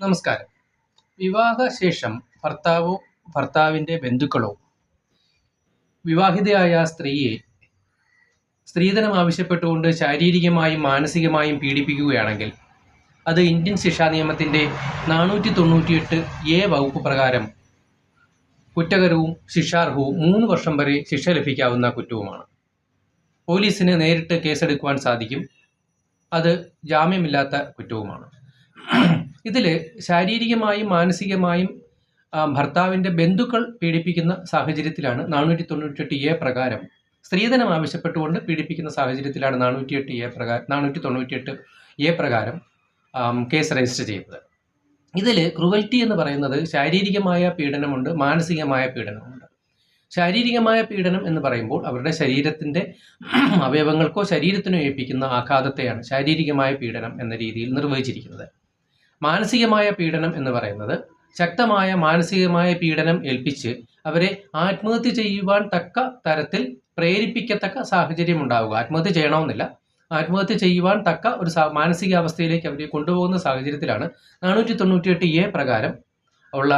നമസ്കാരം. വിവാഹശേഷം ഭർത്താവോ ഭർത്താവിന്റെ ബന്ധുക്കളോ വിവാഹിതയായ സ്ത്രീയെ സ്ത്രീധനം ആവശ്യപ്പെട്ടുകൊണ്ട് ശാരീരികമായും മാനസികമായും പീഡിപ്പിക്കുകയാണെങ്കിൽ അത് ഇന്ത്യൻ ശിക്ഷാ നിയമത്തിന്റെ നാനൂറ്റി തൊണ്ണൂറ്റിയെട്ട് എ വകുപ്പ് പ്രകാരം കുറ്റകരവും ശിക്ഷാർഹവും മൂന്ന് വർഷം വരെ ശിക്ഷ ലഭിക്കാവുന്ന കുറ്റവുമാണ്. പോലീസിന് നേരിട്ട് കേസെടുക്കുവാൻ സാധിക്കും. അത് ജാമ്യമില്ലാത്ത കുറ്റവുമാണ്. ഇതിൽ ശാരീരികമായും മാനസികമായും ഭർത്താവിന്റെ ബന്ധുക്കൾ പീഡിപ്പിക്കുന്ന സാഹചര്യത്തിലാണ് നാനൂറ്റി തൊണ്ണൂറ്റെട്ട് എ പ്രകാരം. സ്ത്രീധനം ആവശ്യപ്പെട്ടുകൊണ്ട് പീഡിപ്പിക്കുന്ന സാഹചര്യത്തിലാണ് നാനൂറ്റി എട്ട് എ പ്രകാരം നാനൂറ്റി തൊണ്ണൂറ്റിയെട്ട് എ പ്രകാരം കേസ് രജിസ്റ്റർ ചെയ്യുന്നത്. ഇതിൽ ക്രുവൽറ്റി എന്ന് പറയുന്നത് ശാരീരികമായ പീഡനമുണ്ട് മാനസികമായ പീഡനമുണ്ട്. ശാരീരികമായ പീഡനം എന്ന് പറയുമ്പോൾ അവരുടെ ശരീരത്തിന്റെ അവയവങ്ങൾക്കോ ശരീരത്തിനോ ഏൽപ്പിക്കുന്ന ആഘാതത്തെയാണ് ശാരീരികമായ പീഡനം എന്ന രീതിയിൽ നിർവചിച്ചിരിക്കുന്നത് മാനസികമായ പീഡനം എന്ന് പറയുന്നത് ശക്തമായ മാനസികമായ പീഡനം ഏൽപ്പിച്ച് അവരെ ആത്മഹത്യ ചെയ്യുവാൻ തക്ക തരത്തിൽ പ്രേരിപ്പിക്കത്തക്ക സാഹചര്യം ഉണ്ടാവുക. ആത്മഹത്യ ചെയ്യണമെന്നില്ല. ആത്മഹത്യ ചെയ്യുവാൻ തക്ക ഒരു മാനസികാവസ്ഥയിലേക്ക് അവരെ കൊണ്ടുപോകുന്ന സാഹചര്യത്തിലാണ് നാനൂറ്റി തൊണ്ണൂറ്റിയെട്ട് എ പ്രകാരം ഉള്ള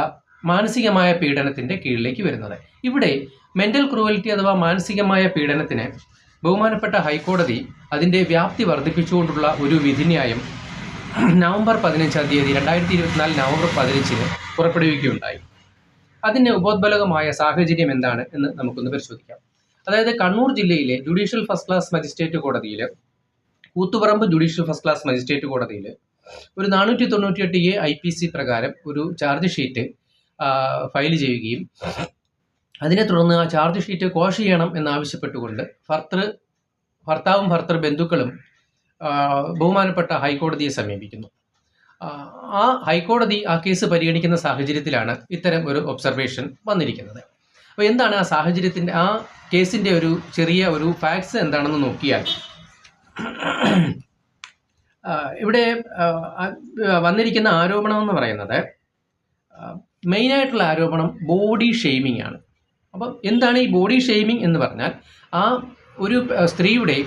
മാനസികമായ പീഡനത്തിന്റെ കീഴിലേക്ക് വരുന്നത്. ഇവിടെ മെന്റൽ ക്രൂവലിറ്റി അഥവാ മാനസികമായ പീഡനത്തിന് ബഹുമാനപ്പെട്ട ഹൈക്കോടതി അതിന്റെ വ്യാപ്തി വർദ്ധിപ്പിച്ചുകൊണ്ടുള്ള ഒരു വിധിന്യായം നവംബർ പതിനഞ്ചാം തീയതി രണ്ടായിരത്തി ഇരുപത്തിനാല് നവംബർ പതിനഞ്ചിന് പുറപ്പെടുവിക്കുകയുണ്ടായി. അതിന് ഉപോത്ബലകമായ സാഹചര്യം എന്താണ് എന്ന് നമുക്കൊന്ന് പരിശോധിക്കാം. അതായത് കണ്ണൂർ ജില്ലയിലെ ജുഡീഷ്യൽ ഫസ്റ്റ് ക്ലാസ് മജിസ്ട്രേറ്റ് കോടതിയിൽ Koothuparamba judicial first class magistrate കോടതിയിൽ ഒരു നാനൂറ്റി തൊണ്ണൂറ്റിയെട്ട് എ ഐ പി സി പ്രകാരം ഒരു ചാർജ് ഷീറ്റ് ഫയൽ ചെയ്യുകയും അതിനെ തുടർന്ന് ആ ചാർജ് ഷീറ്റ് കോഷ് ചെയ്യണം എന്നാവശ്യപ്പെട്ടുകൊണ്ട് ഭർത്തൃ ഭർത്താവും ഭർത്തൃ ബന്ധുക്കളും ബഹുമാനപ്പെട്ട ഹൈക്കോടതിയെ സമീപിക്കുന്നു. ആ, ഹൈക്കോടതി ആ കേസ് പരിഗണിക്കുന്ന സാഹചര്യത്തിലാണ് ഇത്തരം ഒരു ഒബ്സർവേഷൻ വന്നിരിക്കുന്നത്. അപ്പോൾ എന്താണ് ആ സാഹചര്യത്തിന്റെ ആ കേസിന്റെ ഒരു ചെറിയ ഒരു ഫാക്ട്സ് എന്താണെന്ന് നോക്കിയാൽ ഇവിടെ വന്നിരിക്കുന്ന ആരോപണം എന്ന് പറയുന്നത് മെയിനായിട്ടുള്ള ആരോപണം ബോഡി ഷെയ്മിംഗ് ആണ്. അപ്പം എന്താണ് ഈ ബോഡി ഷെയ്മിംഗ് എന്ന് പറഞ്ഞാൽ ആ ഒരു സ്ത്രീയുടെ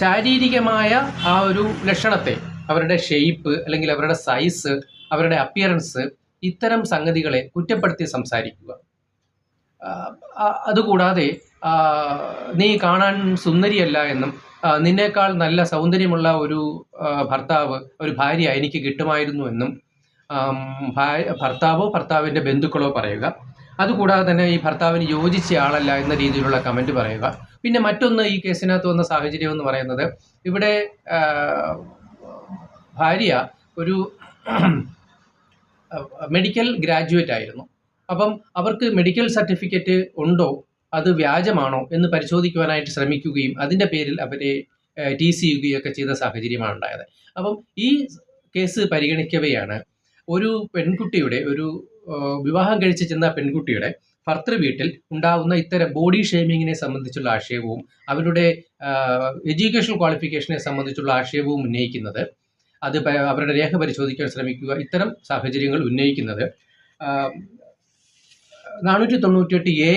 ശാരീരികമായ ആ ഒരു ലക്ഷണത്തെ അവരുടെ ഷെയ്പ്പ് അല്ലെങ്കിൽ അവരുടെ സൈസ് അവരുടെ അപ്പിയറൻസ് ഇത്തരം സംഗതികളെ കുറ്റപ്പെടുത്തി സംസാരിക്കുക. അതുകൂടാതെ നീ കാണാൻ സുന്ദരിയല്ല എന്നും നിന്നേക്കാൾ നല്ല സൗന്ദര്യമുള്ള ഒരു ഭർത്താവ് ഒരു ഭാര്യ എനിക്ക് കിട്ടുമായിരുന്നു എന്നും ഭർത്താവോ ഭർത്താവിന്റെ ബന്ധുക്കളോ പറയുക. അതുകൂടാതെ തന്നെ ഈ ഭർത്താവിന് യോജിച്ച ആളല്ല എന്ന രീതിയിലുള്ള കമന്റ് പറയുക. പിന്നെ മറ്റൊന്ന് ഈ കേസിനകത്ത് വന്ന സാഹചര്യം എന്ന് പറയുന്നത് ഇവിടെ ഭാര്യ ഒരു മെഡിക്കൽ ഗ്രാജുവേറ്റ് ആയിരുന്നു. അപ്പം അവർക്ക് മെഡിക്കൽ സർട്ടിഫിക്കറ്റ് ഉണ്ടോ? അത് വ്യാജമാണോ എന്ന് പരിശോധിക്കുവാനായിട്ട് ശ്രമിക്കുകയും അതിന്റെ പേരിൽ അവരെ ടി സി ചെയ്യുകയൊക്കെ ചെയ്ത സാഹചര്യമാണ് ഉണ്ടായത്. അപ്പം ഈ കേസ് പരിഗണിക്കവെയാണ് ഒരു പെൺകുട്ടിയുടെ ഒരു വിവാഹം കഴിച്ച് ചെന്ന പെൺകുട്ടിയുടെ ഭർത്തൃ വീട്ടിൽ ഉണ്ടാകുന്ന ഇത്തരം ബോഡി ഷേമിങ്ങിനെ സംബന്ധിച്ചുള്ള ആശയവും അവരുടെ എഡ്യൂക്കേഷൻ ക്വാളിഫിക്കേഷനെ സംബന്ധിച്ചുള്ള ആശയവും ഉന്നയിക്കുന്നത് അത് അവരുടെ രേഖ പരിശോധിക്കാൻ ശ്രമിക്കുക ഇത്തരം സാഹചര്യങ്ങൾ ഉന്നയിക്കുന്നത് നാനൂറ്റി തൊണ്ണൂറ്റിയെട്ട് എ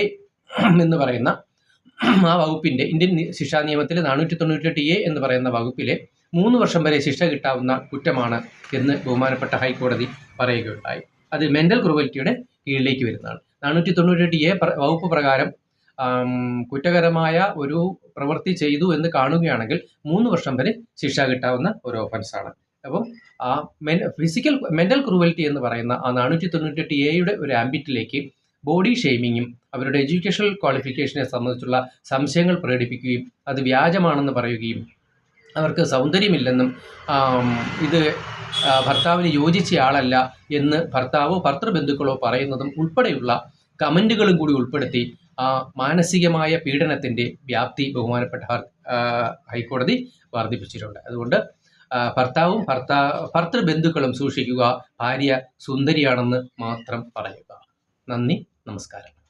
എന്ന് പറയുന്ന ആ വകുപ്പിന്റെ ഇന്ത്യൻ ശിക്ഷാ നിയമത്തിലെ നാനൂറ്റി തൊണ്ണൂറ്റിയെട്ട് എ എന്ന് പറയുന്ന വകുപ്പിലെ മൂന്ന് വർഷം വരെ ശിക്ഷ കിട്ടാവുന്ന കുറ്റമാണ് എന്ന് ബഹുമാനപ്പെട്ട ഹൈക്കോടതി പറയുകയുണ്ടായി. അത് മെന്റൽ ക്രൂവൽറ്റിയുടെ കീഴിലേക്ക് വരുന്നതാണ്. നാനൂറ്റി തൊണ്ണൂറ്റിയെട്ട് എ വകുപ്പ് പ്രകാരം കുറ്റകരമായ ഒരു പ്രവൃത്തി ചെയ്തു എന്ന് കാണുകയാണെങ്കിൽ മൂന്ന് വർഷം വരെ ശിക്ഷ കിട്ടാവുന്ന ഒരു ഒഫൻസാണ് അപ്പം ആ മെൻ ഫിസിക്കൽ മെന്റൽ ക്രൂവൽറ്റി എന്ന് പറയുന്ന ആ നാനൂറ്റി തൊണ്ണൂറ്റെട്ട് എയുടെ ഒരു ആംബിറ്റിലേക്ക് ബോഡി ഷെയ്മിങ്ങും അവരുടെ എഡ്യൂക്കേഷണൽ ക്വാളിഫിക്കേഷനെ സംബന്ധിച്ചുള്ള സംശയങ്ങൾ പ്രകടിപ്പിക്കുകയും അത് വ്യാജമാണെന്ന് പറയുകയും അവർക്ക് സൗന്ദര്യമില്ലെന്നും ഇത് ഭർത്താവിന് യോജിച്ച ആളല്ല എന്ന് ഭർത്താവോ ഭർത്തൃബന്ധുക്കളോ പറയുന്നതും ഉൾപ്പെടെയുള്ള കമന്റുകളും കൂടി ഉൾപ്പെടുത്തി ആ മാനസികമായ പീഡനത്തിന്റെ വ്യാപ്തി ബഹുമാനപ്പെട്ട ഹൈക്കോടതി വർദ്ധിപ്പിച്ചിട്ടുണ്ട്. അതുകൊണ്ട് ഭർത്താവും ഭർത്താ ഭർത്തൃബന്ധുക്കളും സൂക്ഷിക്കുക ഭാര്യ സുന്ദരിയാണെന്ന് മാത്രം പറയുക. നന്ദി നമസ്കാരം.